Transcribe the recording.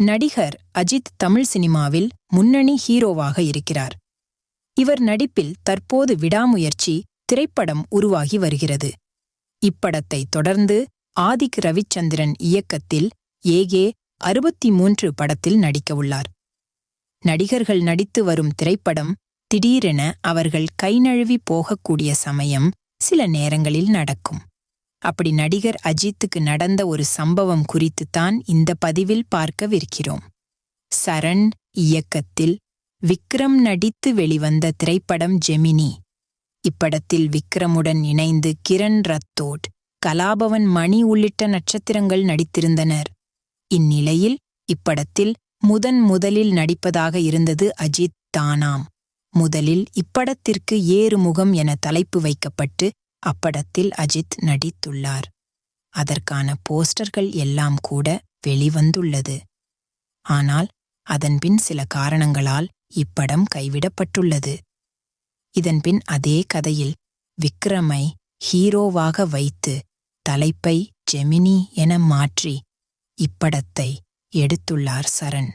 நடிகர் அஜித் தமிழ் சினிமாவில் முன்னணி ஹீரோவாக இருக்கிறார். இவர் நடிப்பில் தற்போது விடாமுயற்சி திரைப்படம் உருவாகி வருகிறது. இப்படத்தை தொடர்ந்து ஆதிக் ரவிச்சந்திரன் இயக்கத்தில் ஏகே அறுபத்தி மூன்று படத்தில் நடிக்கவுள்ளார். நடிகர்கள் நடித்து வரும் திரைப்படம் திடீரென அவர்கள் கைநழுவி போகக்கூடிய சமயம் சில நேரங்களில் நடக்கும். அப்படி நடிகர் அஜித்துக்கு நடந்த ஒரு சம்பவம் குறித்துத்தான் இந்த பதிவில் பார்க்கவிருக்கிறோம். சரண் இயக்கத்தில் விக்ரம் நடித்து வெளிவந்த திரைப்படம் ஜெமினி. இப்படத்தில் விக்ரமுடன் இணைந்து கிரண் ரத்தோட் கலாபவன் மணி உள்ளிட்ட நட்சத்திரங்கள் நடித்திருந்தனர். இந்நிலையில் இப்படத்தில் முதன் முதலில் நடிப்பதாக இருந்தது அஜித் தானாம். முதலில் இப்படத்திற்கு ஏறுமுகம் என தலைப்பு வைக்கப்பட்டு அப்படத்தில் அஜித் நடித்துள்ளார். அதற்கான போஸ்டர்கள் எல்லாம் கூட வெளிவந்துள்ளது. ஆனால் அதன்பின் சில காரணங்களால் இப்படம் கைவிடப்பட்டுள்ளது. இதன்பின் அதே கதையில் விக்ரமை ஹீரோவாக வைத்து தலைப்பை ஜெமினி என மாற்றி இப்படத்தை எடுத்துள்ளார் சரண்.